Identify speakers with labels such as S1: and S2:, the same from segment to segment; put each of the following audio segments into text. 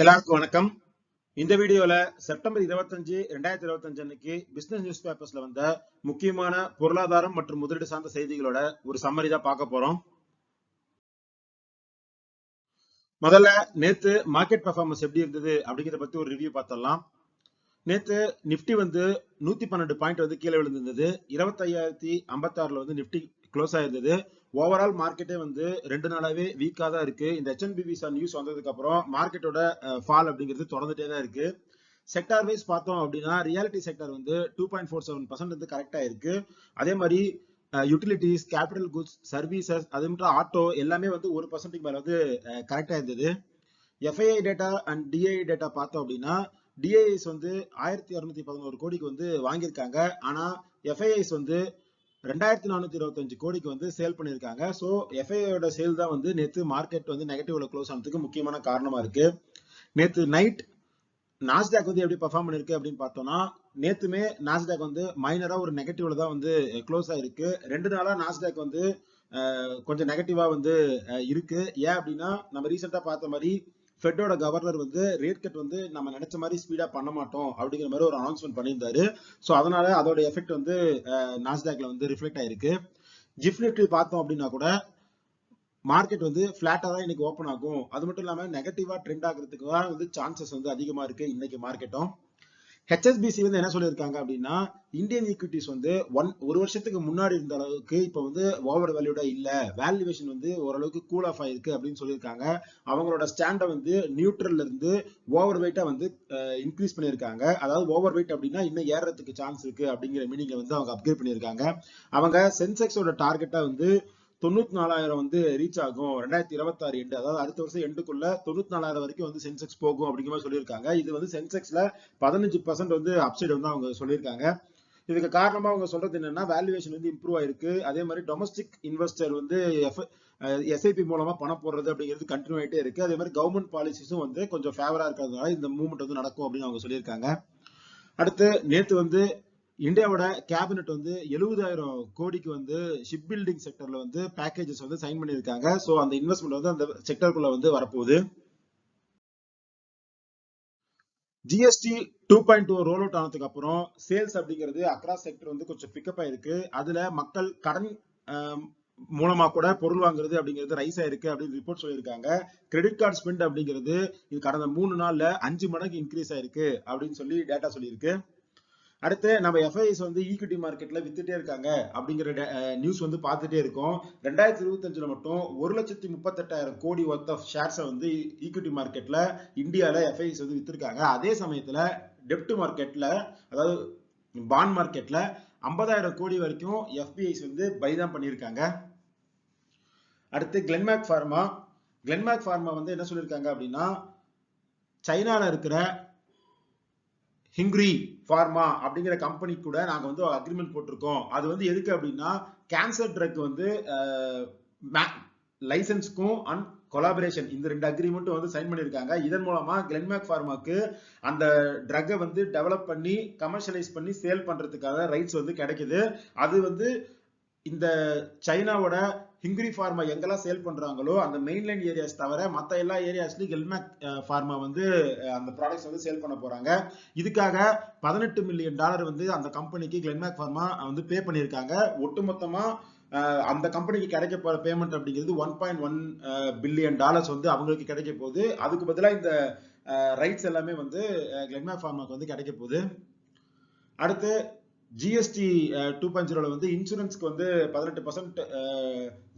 S1: எல்லாருக்கும் வணக்கம். இந்த வீடியோல செப்டம்பர் 25 ரெண்டாயிரத்தி இருபத்தஞ்சு அன்னைக்கு பிசினஸ் நியூஸ் பேப்பர்ஸ்ல வந்த முக்கியமான பொருளாதாரம் மற்றும் முதலீடு சார்ந்த செய்திகளோட ஒரு சம்மரி தான் பார்க்க போறோம். முதல்ல நேத்து மார்க்கெட் பர்ஃபார்மன்ஸ் எப்படி இருந்தது அப்படிங்கிறத பத்தி ஒரு ரிவ்யூ பார்த்தலாம் நேத்து நிப்டி வந்து நூத்தி பன்னெண்டு பாயிண்ட் வந்து கீழே விழுந்திருந்தது. இருபத்தையாயிரத்தி ஐம்பத்தாறுல வந்து நிப்டி க்ளோஸ் ஆயிருந்தது. ஓவரால் மார்க்கெட்டே வந்து ரெண்டு நாளாவே வீக்காக தான் இருக்கு. இந்த ஹெச்என்பி விசா நியூஸ் வந்ததுக்கு அப்புறம் மார்க்கெட்டோட ஃபால் அப்படிங்கிறது தொடர்ந்துட்டே தான் இருக்கு. செக்டார் வைஸ் பார்த்தோம் அப்படின்னா ரியாலிட்டி செக்டார் வந்து two point four seven percent வந்து கரெக்டாக இருக்கு. அதே மாதிரி யூட்டிலிட்டிஸ் கேபிட்டல் குட்ஸ் சர்வீசஸ் அது மட்டும் ஆட்டோ எல்லாமே வந்து ஒரு பர்சன்ட்டுக்கு மேலே வந்து கரெக்டாக இருந்தது. FII data and DI data பார்த்தோம் அப்படின்னா டிஐஎஸ் வந்து ஆயிரத்தி இரநூத்தி பதினோரு கோடிக்கு வந்து வாங்கியிருக்காங்க. ஆனால் எஃப்ஐஐஸ் வந்து ரெண்டாயிரத்தி நானூத்தி இருபத்தஞ்சு கோடிக்கு வந்து சேல் பண்ணியிருக்காங்க. ஸோ எஃப்ஐயோட சேல் தான் வந்து நேற்று மார்க்கெட் வந்து நெகட்டிவ்ல க்ளோஸ் ஆனதுக்கு முக்கியமான காரணமா இருக்கு. நேற்று நைட் நாஸ்டாக் வந்து எப்படி பர்ஃபார்ம் பண்ணிருக்கு அப்படின்னு பார்த்தோம்னா நேத்துமே நாஸ்டாக் வந்து மைனரா ஒரு நெகட்டிவ்ல தான் வந்து க்ளோஸ் ஆயிருக்கு. ரெண்டு நாளா நாஸ்டாக் வந்து கொஞ்சம் நெகட்டிவா வந்து இருக்கு. ஏன் அப்படின்னா நம்ம ரீசெண்டா பார்த்த மாதிரி ஃபெட்டோட கவர்னர் வந்து ரேட் கட் வந்து நம்ம நினைச்ச மாதிரி ஸ்பீடா பண்ண மாட்டோம் அப்படிங்கிற மாதிரி ஒரு அனௌன்ஸ்மெண்ட் பண்ணியிருந்தாரு. ஸோ அதனால அதோட எஃபெக்ட் வந்து நாஸ்டாக்ல வந்து ரிஃப்ளெக்ட் ஆயிருக்கு. ஜிஃப் நிஃப்டி பார்த்தோம் அப்படின்னா கூட மார்க்கெட் வந்து ஃப்ளாட்டாக தான் இன்னைக்கு ஓப்பன் ஆகும். அது மட்டும் இல்லாமல் நெகட்டிவாக ட்ரெண்ட் ஆகிறதுக்கு தான் வந்து சான்சஸ் வந்து அதிகமாக இருக்குது இன்னைக்கு மார்க்கெட்டும் ஹெச்எஸ்பிசி வந்து என்ன சொல்லியிருக்காங்க அப்படின்னா இந்தியன் ஈக்விட்டிஸ் வந்து ஒன் ஒரு வருஷத்துக்கு முன்னாடி இருந்த அளவுக்கு இப்போ வந்து ஓவர் வேல்யூடா இல்லை. வேல்யூவேஷன் வந்து ஓரளவுக்கு கூல் ஆஃப் ஆயிருக்கு அப்படின்னு சொல்லியிருக்காங்க. அவங்களோட ஸ்டாண்டை வந்து நியூட்ரல்ல இருந்து ஓவர் வெயிட்டா வந்து இன்க்ரீஸ் பண்ணியிருக்காங்க. அதாவது ஓவர் வெயிட் அப்படின்னா இன்னும் ஏறதுக்கு சான்ஸ் இருக்கு அப்படிங்கிற மீனிங்ல வந்து அவங்க அப்கிரேட் பண்ணியிருக்காங்க. அவங்க சென்செக்ஸோட டார்கெட்டா வந்து தொண்ணூத்தி நாலாயிரம் வந்து ரீச் ஆகும். ரெண்டாயிரத்தி இருபத்தி ஆறு எண்டு அதாவது அடுத்த வருஷம் எண்டுக்குள்ள தொண்ணூத்தி நாலாயிரம் வரைக்கும் வந்து சென்செக்ஸ் போகும் அப்படிங்கிற மாதிரி சொல்லியிருக்காங்க. இது வந்து சென்செக்ஸ்ல பதினஞ்சு பர்சன்ட் வந்து அப்சைட் வந்து அவங்க சொல்லியிருக்காங்க. இதுக்கு காரணமா அவங்க சொல்றது என்னன்னா வேல்யூவேஷன் வந்து இம்ப்ரூவ் ஆயிருக்கு. அதே மாதிரி டொமஸ்டிக் இன்வெஸ்டர் வந்து எஸ்ஐபி மூலமா பணம் போடுறது அப்படிங்கிறது கண்டினியூ ஆகிட்டே இருக்கு. அதே மாதிரி கவர்மெண்ட் பாலிசிஸும் வந்து கொஞ்சம் ஃபேவரா இருக்கிறதுனால இந்த மூவ்மெண்ட் வந்து நடக்கும் அப்படின்னு அவங்க சொல்லியிருக்காங்க. அடுத்து நேத்து வந்து இந்தியாவோட கேபினெட் வந்து எழுபதாயிரம் கோடிக்கு வந்து ஷிப் பில்டிங் செக்டர்ல வந்து பேக்கேஜஸ் வந்து சைன் பண்ணியிருக்காங்க. ஸோ அந்த இன்வெஸ்ட்மெண்ட் வந்து அந்த செக்டருக்குள்ள வந்து வரப்போகுது. GST two point two roll out ஆனதுக்கு அப்புறம் சேல்ஸ் அப்படிங்கிறது அக்ராஸ் செக்டர் வந்து கொஞ்சம் பிக்கப் ஆயிருக்கு. அதுல மக்கள் கடன் மூலமா கூட பொருள் வாங்குறது அப்படிங்கிறது ரைஸ் ஆயிருக்கு அப்படின்னு ரிப்போர்ட் சொல்லியிருக்காங்க. கிரெடிட் கார்டு ஸ்பெண்ட் அப்படிங்கிறது இது கடந்த மூணு நாள்ல அஞ்சு மடங்கு இன்க்ரீஸ் ஆயிருக்கு அப்படின்னு சொல்லி டேட்டா சொல்லியிருக்கு. அடுத்து நம்ம எஃப்ஐஎஸ் வந்து ஈக்விட்டி மார்க்கெட்ல வித்துட்டே இருக்காங்க அப்படிங்கிற நியூஸ் வந்து பார்த்துட்டே இருக்கோம். ரெண்டாயிரத்தி இருபத்தஞ்சுல மட்டும் ஒரு லட்சத்தி முப்பத்தெட்டாயிரம் கோடி ஒர்த் ஆஃப் ஷேர்ஸை வந்து ஈக்விட்டி மார்க்கெட்ல இந்தியாவில் எஃப்ஐஎஸ் வந்து வித்துருக்காங்க. அதே சமயத்தில் டெப்ட் மார்க்கெட்ல அதாவது பாண்ட் மார்க்கெட்ல ஐம்பதாயிரம் கோடி வரைக்கும் எஃபிஐஸ் வந்து பை தான் பண்ணியிருக்காங்க. அடுத்து கிளென்மேக் ஃபார்மா கிளென்மேக் ஃபார்மா வந்து என்ன சொல்லியிருக்காங்க அப்படின்னா சைனாவில் இருக்கிற ஹிங்ரி ஃபார்மா அப்படிங்கிற கம்பெனி கூட நாங்கள் வந்து அக்ரிமெண்ட் போட்டிருக்கோம். அது வந்து எதுக்கு அப்படின்னா கேன்சர் ட்ரக் வந்து லைசன்ஸ்க்கும் அண்ட் கொலாபரேஷன் இந்த ரெண்டு அக்ரிமெண்ட்டும் வந்து சைன் பண்ணியிருக்காங்க. இதன் மூலமா கிளென்மேக் ஃபார்மாக்கு அந்த ட்ரக்கை வந்து டெவலப் பண்ணி கமர்ஷியலைஸ் பண்ணி சேல் பண்றதுக்காக ரைட்ஸ் வந்து கிடைக்குது. அது வந்து இந்த சைனாவோட ஹிங்கிரி ஃபார்மா எங்கெல்லாம் சேல் பண்றாங்களோ அந்த மெயின்லைன் ஏரியாஸ் தவிர மற்ற எல்லா ஏரியாஸ்லயும் கெல்மேக் ஃபார்மா வந்து அந்த ப்ராடக்ட்ஸ் வந்து சேல் பண்ண போறாங்க. இதுக்காக பதினெட்டு மில்லியன் டாலர் வந்து அந்த கம்பெனிக்கு கிளென்மேக் ஃபார்மா வந்து பே பண்ணியிருக்காங்க. ஒட்டுமொத்தமா அந்த கம்பெனிக்கு கிடைக்க போற பேமெண்ட் அப்படிங்கிறது one point one billion dollars வந்து அவங்களுக்கு கிடைக்க போகுது. அதுக்கு பதிலாக இந்த ரைட்ஸ் எல்லாமே வந்து கிளென்மேக் ஃபார்மாக்கு வந்து கிடைக்க போகுது. அடுத்து ஜிஎஸ்டி டூ பாயிண்ட் ஜீரோல வந்து இன்சூரன்ஸ்க்கு வந்து பதினெட்டு பர்சன்ட்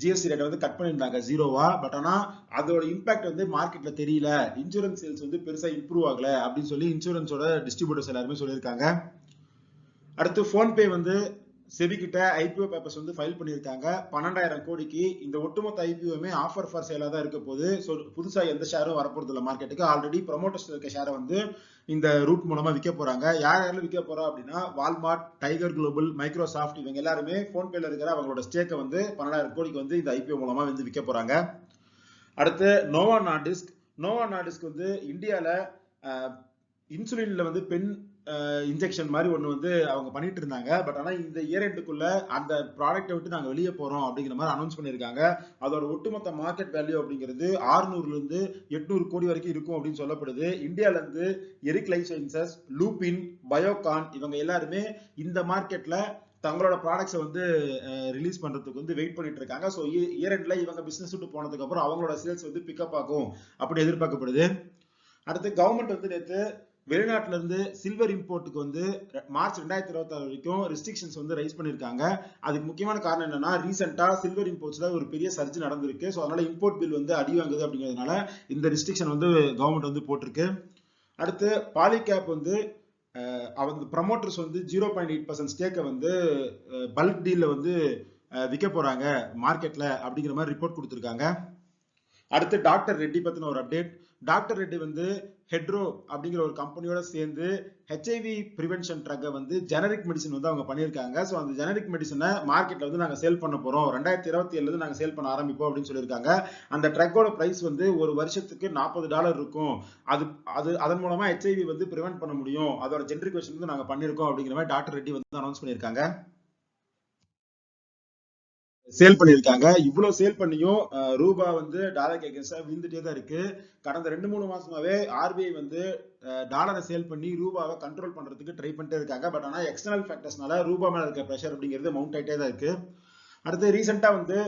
S1: ஜிஎஸ்டி ரேட்டை வந்து கட் பண்ணியிருந்தாங்க ஜீரோவா பட் ஆனா அதோட இம்பாக்ட் வந்து மார்க்கெட்ல தெரியல. இன்சூரன்ஸ் சேல்ஸ் வந்து பெருசா இம்ப்ரூவ் ஆகல அப்படின்னு சொல்லி இன்சூரன்ஸோட டிஸ்ட்ரிபியூட்டர்ஸ் எல்லாருமே சொல்லியிருக்காங்க. அடுத்து ஃபோன்பே வந்து செபி கிட்ட ஐபிஓ பேப்பர்ஸ் வந்து ஃபைல் பண்ணியிருக்காங்க. பன்னெண்டாயிரம் கோடிக்கு இந்த ஒட்டுமொத்த ஐபிஓமே ஆஃபர் ஃபார் சேலாக தான் இருக்க போது ஸோ புதுசாக எந்த ஷேரும் வரப்போறது இல்லை மார்க்கெட்டுக்கு ஆல்ரெடி ப்ரொமோட்டர்ஸ் இருக்க ஷேரை வந்து இந்த ரூட் மூலமா விற்க போறாங்க. யார் யாரெல்லாம் விற்க போறா அப்படின்னா வால்மார்ட் டைகர் குளோபல் மைக்ரோசாஃப்ட் இவங்க எல்லாருமே போன்பேல இருக்கிற அவங்களோட ஸ்டேக்கை வந்து பன்னெண்டாயிரம் கோடிக்கு வந்து இந்த ஐபிஓ மூலமா வந்து விற்க போறாங்க. அடுத்து நோவா நாடிஸ்க் நோவா நாடிஸ்க் வந்து இந்தியாவில் இன்சுலின்ல வந்து பெண் இன்ஜெக்ஷன் மாதிரி ஒன்று வந்து அவங்க பண்ணிட்டு இருந்தாங்க. பட் ஆனால் இந்த இயர் எண்டுக்குள்ள அந்த ப்ராடக்ட்டை விட்டு நாங்கள் வெளியே போகிறோம் அப்படிங்கிற மாதிரி அனௌன்ஸ் பண்ணியிருக்காங்க. அதோட ஒட்டுமொத்த மார்க்கெட் வேல்யூ அப்படிங்கிறது ஆறுநூறுலேருந்து எட்நூறு கோடி வரைக்கும் இருக்கும் அப்படின்னு சொல்லப்படுது. இந்தியாவிலேருந்து Eris life sciences Lupin Biocon இவங்க எல்லாருமே இந்த மார்க்கெட்டில் தங்களோட ப்ராடக்ட்ஸை வந்து ரிலீஸ் பண்ணுறதுக்கு வந்து வெயிட் பண்ணிட்டு இருக்காங்க. ஸோ இயர் எண்டில் இவங்க பிஸ்னஸ் விட்டு போனதுக்கப்புறம் அவங்களோட சேல்ஸ் வந்து பிக்கப் ஆகும் அப்படி எதிர்பார்க்கப்படுது. அடுத்து கவர்மெண்ட் வந்து நேற்று வெளிநாட்டுல இருந்து சில்வர் இம்போர்ட்டுக்கு வந்து மார்ச் ரெண்டாயிரத்தி இருபத்தி ஆறு வரைக்கும் ரெஸ்ட்ரிக்ஷன்ஸ் வந்து ரைஸ் பண்ணிருக்காங்க அதுக்கு முக்கியமான காரணம் என்னன்னா ரீசெண்டா சில்வர் இம்போர்ட்ஸ்ல ஒரு பெரிய சர்ஜ் நடந்திருக்கு. ஸோ அதனால இம்போர்ட் பில் வந்து அடி வாங்குது அப்படிங்கிறதுனால இந்த ரெஸ்ட்ரிக்ஷன் வந்து கவர்மெண்ட் வந்து போட்டிருக்கு. அடுத்து பாலிகேப் வந்து அவங்க ப்ரமோட்டர்ஸ் வந்து ஜீரோ பாயிண்ட் எயிட் பர்சன்ட் ஸ்டேக்கை வந்து பல்க் டீல்ல வந்து விற்க போறாங்க மார்க்கெட்ல அப்படிங்கிற மாதிரி ரிப்போர்ட் கொடுத்துருக்காங்க. அடுத்து டாக்டர் ரெட்டி பத்தின ஒரு அப்டேட் டாக்டர் ரெட்டி வந்து ஹெட்ரோ அப்படிங்கிற ஒரு கம்பெனியோட சேர்ந்து ஹெச்ஐவி ப்ரிவென்ஷன் ட்ரக்கை வந்து ஜெனரிக் மெடிசன் வந்து அவங்க பண்ணியிருக்காங்க. ஸோ அந்த ஜெனரிக் மெடிசனை மார்க்கெட்ல வந்து நாங்கள் சேல் பண்ண போறோம். ரெண்டாயிரத்தி இருபத்தி ஏழுலேருந்து நாங்கள் சேல் பண்ண ஆரம்பிப்போம் அப்படின்னு சொல்லியிருக்காங்க. அந்த ட்ரக்கோட பிரைஸ் வந்து ஒரு வருஷத்துக்கு நாற்பது டாலர் இருக்கும். அது அது அதன் மூலமா ஹெச்ஐவி வந்து ப்ரிவென்ட் பண்ண முடியும். அதோட ஜெனரிக் வெர்ஷன் வந்து நாங்கள் பண்ணியிருக்கோம் அப்படிங்கிற மாதிரி டாக்டர் ரெட்டி வந்து அனௌன்ஸ் பண்ணியிருக்காங்க. சேல் பண்ணியிருக்காங்க. இவ்வளோ சேல் பண்ணியும் ரூபா வந்து டாலர் எகேன்ஸ்டாக விழுந்துட்டே தான் இருக்கு. கடந்த ரெண்டு மூணு மாசமாவே ஆர்பிஐ வந்து டாலரை சேல் பண்ணி ரூபாவை கண்ட்ரோல் பண்றதுக்கு ட்ரை பண்ணிட்டே இருக்காங்க. பட் ஆனால் எக்ஸ்டர்னல் ஃபேக்டர்ஸ்னால ரூபா மேல இருக்க ப்ரெஷர் அப்படிங்கிறது மவுண்ட் ஆகிட்டே தான் இருக்கு. அடுத்து ரீசெண்டாக வந்து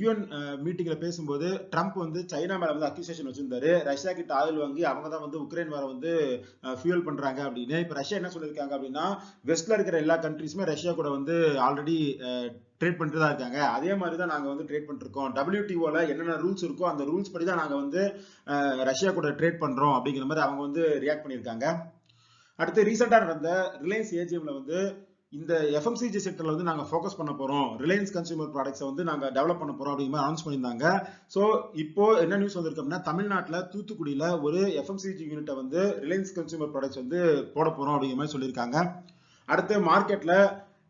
S1: யூஎன் மீட்டிங்ல பேசும்போது ட்ரம்ப் வந்து சைனா மேல வந்து அக்யூசேஷன் வச்சிருந்தாரு. ரஷ்யா கிட்ட ஆயில் வாங்கி அவங்க தான் வந்து உக்ரைன் வர வந்து ஃபியூல் பண்றாங்க அப்படின்னு. இப்போ ரஷ்யா என்ன சொல்லியிருக்காங்க அப்படின்னா வெஸ்ட்ல இருக்கிற எல்லா கண்ட்ரீஸுமே ரஷ்யா கூட வந்து ஆல்ரெடி ட்ரேட் பண்ணிட்டு தான் இருக்காங்க. அதே மாதிரி தான் நாங்கள் வந்து ட்ரேட் பண்ணிருக்கோம் டபிள்யூடிஓவில் என்னென்ன ரூல்ஸ் இருக்கோ அந்த ரூல்ஸ் படி தான் நாங்கள் வந்து ரஷ்யா கூட ட்ரேட் பண்ணுறோம் அப்படிங்கிற மாதிரி அவங்க வந்து ரியாக்ட் பண்ணியிருக்காங்க. அடுத்து ரீசெண்டாக நடந்த ரிலையன்ஸ் ஏஜிஎம்ல வந்து இந்த எஃப்எம்சிஜி செக்டரில் வந்து நாங்கள் ஃபோக்கஸ் பண்ண போகிறோம் ரிலையன்ஸ் கன்சூமர் ப்ராடக்ட்ஸை வந்து நாங்கள் டெவலப் பண்ண போகிறோம் அப்படிங்கிற மாதிரி அனௌன்ஸ் பண்ணியிருந்தாங்க. ஸோ இப்போ என்ன நியூஸ் வந்திருக்கு அப்படின்னா தமிழ்நாட்டில் தூத்துக்குடியில் ஒரு எஃப்எம்சிஜி யூனிட்டை வந்து ரிலையன்ஸ் கன்சூமர் ப்ராடக்ட்ஸ் வந்து போட போகிறோம் அப்படிங்கிற மாதிரி சொல்லியிருக்காங்க. அடுத்து மார்க்கெட்டில்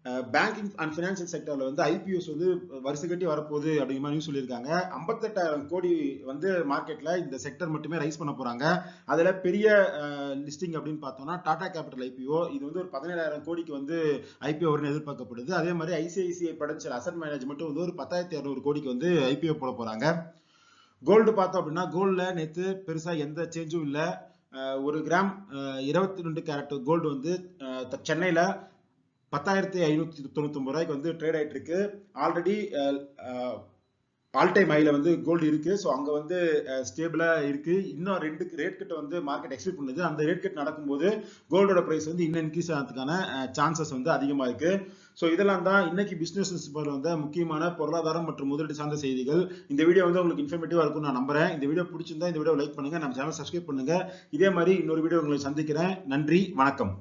S1: பேங்கிங் அண்ட் ஃபினான்சியல் செக்டர்ல வந்து ஐபிஎஸ் வந்து வரிசை கட்டி வரப்போகுது அப்படிங்கிற மாதிரி நியூஸ் சொல்லியிருக்காங்க. ஐம்பத்தெட்டாயிரம் கோடி வந்து மார்க்கெட்ல இந்த செக்டர் மட்டுமே ரைஸ் பண்ண போறாங்க. அதுல பெரிய லிஸ்டிங் அப்படின்னு பார்த்தோம்னா டாடா கேபிட்டல் ஐபிஓ இது வந்து ஒரு பதினேழாயிரம் கோடிக்கு வந்து ஐபிஓ வரும்னு எதிர்பார்க்கப்படுது. அதே மாதிரி ஐசிஐசிஐ படன்சியல் அசட் மேனேஜ்மெண்ட் வந்து ஒரு பத்தாயிரத்தி இரநூறு கோடிக்கு வந்து ஐபிஓ போட போறாங்க. கோல்டு பார்த்தோம் அப்படின்னா கோல்டில் நேற்று பெருசாக எந்த சேஞ்சும் இல்லை. ஒரு கிராம் இருபத்தி ரெண்டு கேரட் கோல்டு வந்து சென்னையில் த- பத்தாயிரத்தி ஐநூத்தி தொண்ணூத்தி ஒன்பது ரூபாய்க்கு வந்து ட்ரேட் ஆயிட்டு இருக்கு. ஆல்ரெடி ஆல் டைம் ஹைல வந்து கோல்டு இருக்கு. ஸோ அங்க வந்து uh, ஸ்டேபிளா இருக்கு. இன்னும் ரெண்டு ரேட் கட் வந்து மார்க்கெட் எக்ஸ்பெக்ட் பண்ணுது. அந்த ரேட் கட் நடக்கும்போது கோல்டோட பிரைஸ் வந்து இன்னும் இன்க்ரீஸ் ஆகிறதுக்கான uh, சான்சஸ் வந்து அதிகமா இருக்கு. ஸோ இதெல்லாம் தான் இன்னைக்கு பிசினஸ் வந்த முக்கியமான பொருளாதாரம் மற்றும் முதலீடு சார்ந்த செய்திகள். இந்த வீடியோ வந்து உங்களுக்கு இன்ஃபர்மேட்டிவா இருக்கும் நான் நம்புறேன். இந்த வீடியோ பிடிச்சிருந்தா இந்த வீடியோ லைக் பண்ணுங்க. நம்ம சேனல் சப்ஸ்கிரைப் பண்ணுங்க. இதே மாதிரி இன்னொரு வீடியோ உங்களை சந்திக்கிறேன். நன்றி. வணக்கம்.